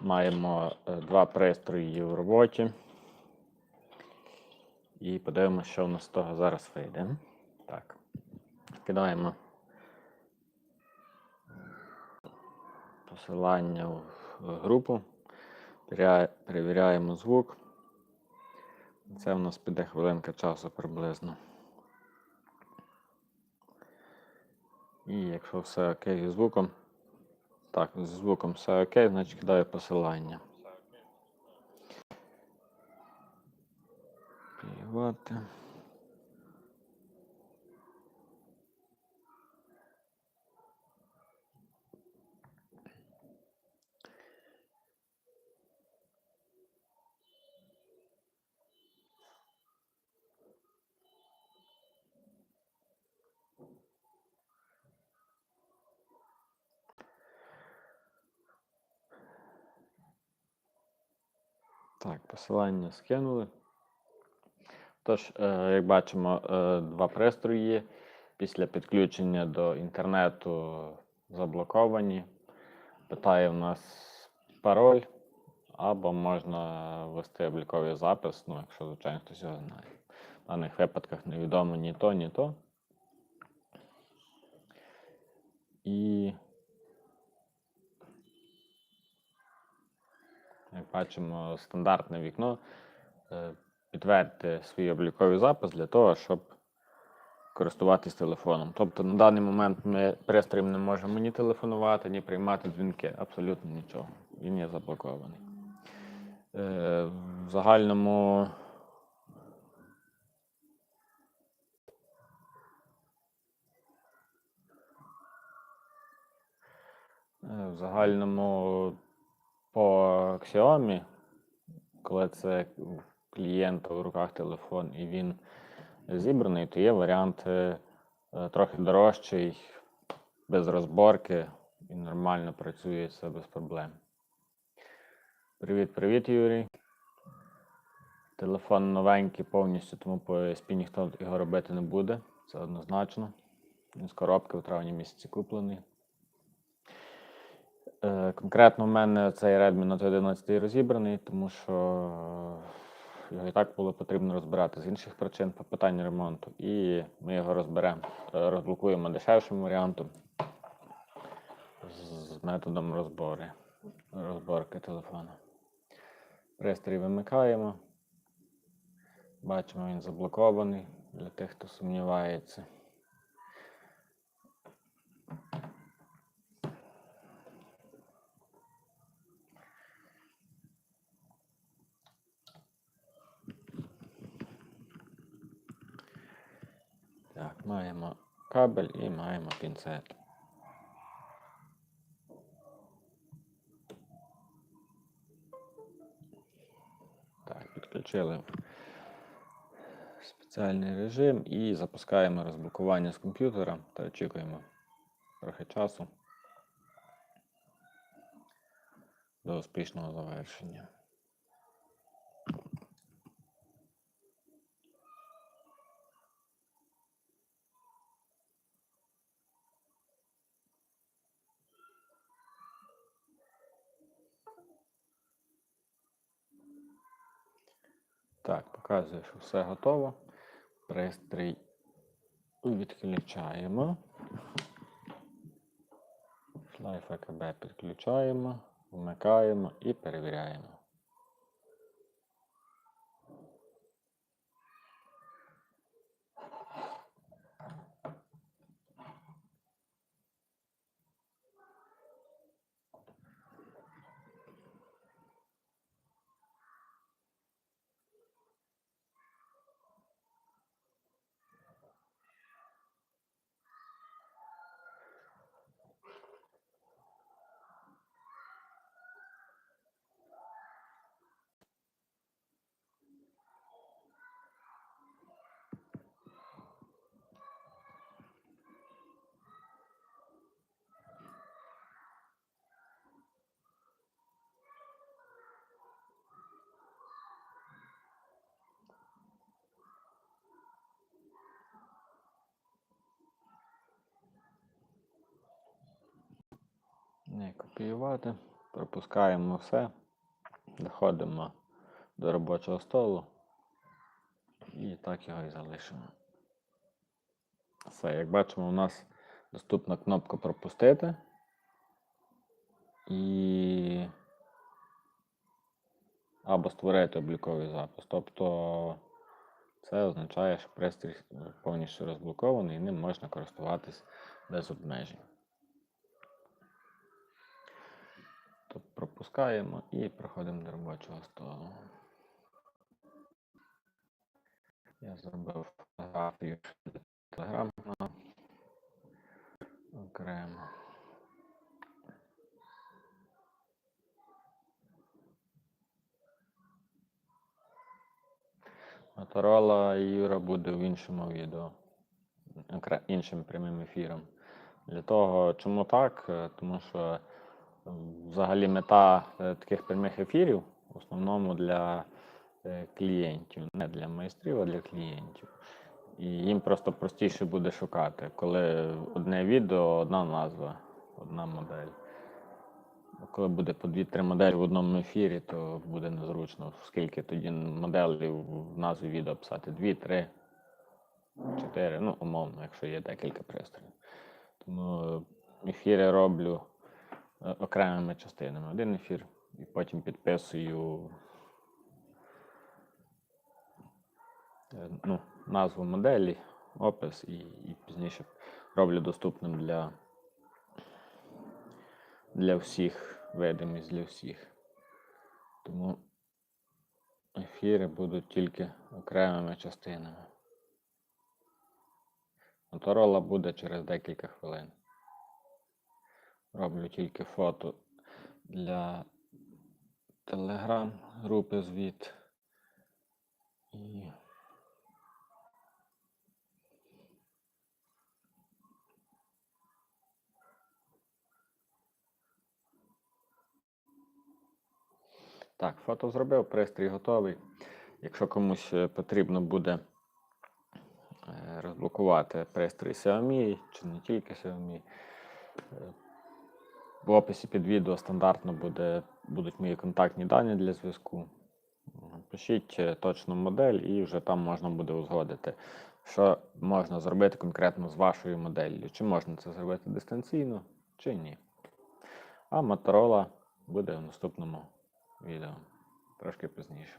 Маємо е, два пристрої в роботі. І подивимося, що в нас з того зараз вийде. Так. Кидаємо посилання в групу. Перевіряємо звук. Це в нас піде хвилинка часу приблизно. І якщо все окей зі звуком, так, з звуком все окей, значить кидаю посилання. Копіювати. Так, посилання скинули. Тож, е, як бачимо, е, два пристрої після підключення до інтернету заблоковані. Питає в нас пароль, або можна ввести обліковий запис, ну, якщо, звичайно, хтось його знає. В даних випадках невідомо ні то, ні то. І Як бачимо, стандартне вікно. Е, Підтвердьте свій обліковий запис для того, щоб користуватись телефоном. Тобто на даний момент ми пристроєм не можемо ні телефонувати, ні приймати дзвінки. Абсолютно нічого. Він є заблокований. Е, В загальному. Е, В загальному по Xiaomi, коли це клієнта в руках телефон і він зібраний, то є варіант е, трохи дорожчий, без розборки і нормально працює все без проблем. Привіт, привіт, Юрій. Телефон новенький повністю, тому по SP ніхто його робити не буде. Це однозначно. Він з коробки в травні місяці куплений. Е, Конкретно в мене цей Redmi Note 11 розібраний, тому що е, його і так було потрібно розбирати з інших причин по питанню ремонту. І ми його розберемо, е, розблокуємо дешевшим варіантом з методом розбори, розборки телефону. Пристрій вимикаємо. Бачимо, він заблокований для тих, хто сумнівається. Так, маємо кабель і маємо пінцет. Так, підключили спеціальний режим і запускаємо розблокування з комп'ютера та очікуємо трохи часу до успішного завершення. Так, показує, що все готово. Пристрій відключаємо. Шлайф АКБ підключаємо, вмикаємо і перевіряємо. Не копіювати. Пропускаємо все, доходимо до робочого столу і так його і залишимо. Все, як бачимо, у нас доступна кнопка пропустити. І або створити обліковий запис. Тобто це означає, що пристрій повністю розблокований і ним можна користуватись без обмежень. Пропускаємо і проходимо до робочого столу. Я зробив фотографію телеграма окремо. Моторола Юра буде в іншому відео, іншим прямим ефіром. Для того, чому так? Е, Тому що взагалі мета е, таких прямих ефірів в основному для е, клієнтів, не для майстрів, а для клієнтів. І їм просто простіше буде шукати, коли одне відео, одна назва, одна модель. Коли буде по 2-3 моделі в одному ефірі, то буде незручно, оскільки тоді моделів в назві відео писати 2, 3, 4, ну, умовно, якщо є декілька пристроїв. Тому ефіри роблю окремими частинами. Один ефір, і потім підписую е, ну, назву моделі, опис і, і пізніше роблю доступним для, для всіх, видимість для всіх. Тому ефіри будуть тільки окремими частинами. Моторола буде через декілька хвилин. Роблю тільки фото для телеграм групи звіт. І Так, фото зробив, пристрій готовий. Якщо комусь е, потрібно буде е, розблокувати пристрій Xiaomi чи не тільки Xiaomi, е, в описі під відео стандартно буде, будуть мої контактні дані для зв'язку. Пишіть е, точну модель і вже там можна буде узгодити, що можна зробити конкретно з вашою моделлю. Чи можна це зробити дистанційно, чи ні. А Motorola буде в наступному відео трошки пізніше.